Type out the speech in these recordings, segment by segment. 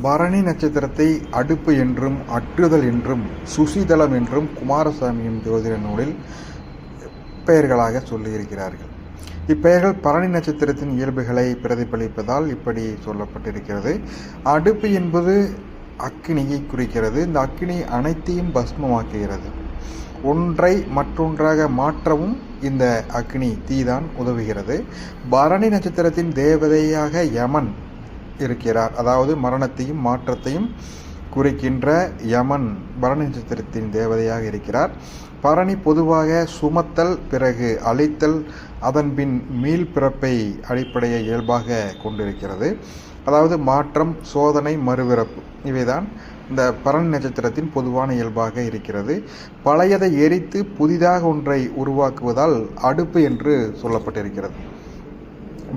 பரணி நட்சத்திரத்தை அடுப்பு என்றும் அற்றுதல் என்றும் சுசிதளம் என்றும் குமாரசாமியின் ஜோதிட நூலில் பெயர்களாக சொல்லியிருக்கிறார்கள். இப்பெயர்கள் பரணி நட்சத்திரத்தின் இயல்புகளை பிரதிபலிப்பதால் இப்படி சொல்லப்பட்டிருக்கிறது. அடுப்பு என்பது அக்கினியை குறிக்கிறது. இந்த அக்கினி அனைத்தையும் பஸ்மமாக்குகிறது. ஒன்றை மற்றொன்றாக மாற்றவும் இந்த அக்னி தீதான் உதவுகிறது. பரணி நட்சத்திரத்தின் தேவதையாக யமன் இருக்கிறார். அதாவது மரணத்தையும் மாற்றத்தையும் குறிக்கின்ற யமன் பரணி நட்சத்திரத்தின் தேவதையாக இருக்கிறார். பரணி பொதுவாக சுமத்தல் பிறகு அழித்தல் அதன்பின் மீள் பிறப்பை அடிப்படையை இயல்பாக கொண்டிருக்கிறது. அதாவது மாற்றம் சோதனை மறுபிறப்பு இவைதான் இந்த பரணி நட்சத்திரத்தின் பொதுவான இயல்பாக இருக்கிறது. பழையதை எரித்து புதிதாக ஒன்றை உருவாக்குவதால் அடுப்பு என்று சொல்லப்பட்டிருக்கிறது.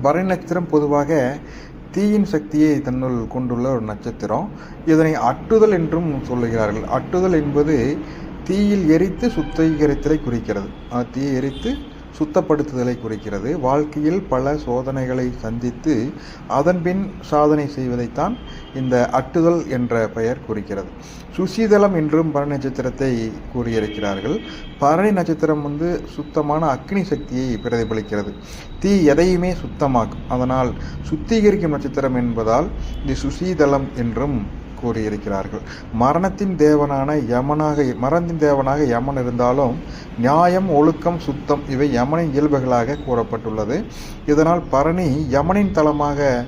பரணி நட்சத்திரம் பொதுவாக தீயின் சக்தியை தன்னுள் கொண்டுள்ள ஒரு நட்சத்திரம். இதனை அட்டுதல் என்றும் சொல்லுகிறார்கள். அட்டுதல் என்பது தீயில் எரித்து சுத்திகரித்தலை குறிக்கிறது. தீயை எரித்து சுத்தப்படுத்துதலை குறிக்கிறது. வாழ்க்கையில் பல சோதனைகளை சந்தித்து அதன்பின் சாதனை செய்வதைத்தான் இந்த அட்டுதல் என்ற பெயர் குறிக்கிறது. சுசீதளம் என்றும் பரணி நட்சத்திரத்தை கூறியிருக்கிறார்கள். பரணி நட்சத்திரம் வந்து சுத்தமான அக்னி சக்தியை பிரதிபலிக்கிறது. தீ எதையுமே சுத்தமாக்கும். அதனால் சுத்திகரிக்கும் நட்சத்திரம் என்பதால் இது சுசீதளம் என்றும் கூறியிருக்கிறார்கள். மரணத்தின் தேவனான யமனாக மரணத்தின் தேவனாக யமன் இருந்தாலும் நியாயம் ஒழுக்கம் சுத்தம் இவை யமனின் இயல்புகளாக கூறப்பட்டுள்ளது. இதனால் பரணி யமனின் தலமாக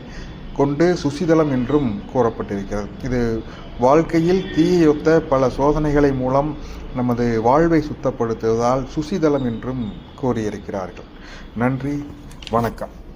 கொண்டு சுசிதலம் என்றும் கூறப்பட்டிருக்கிறது. இது வாழ்க்கையில் தீயொத்த பல சோதனைகளை மூலம் நமது வாழ்வை சுத்தப்படுத்துவதால் சுசிதலம் என்றும் கூறியிருக்கிறார்கள். நன்றி வணக்கம்.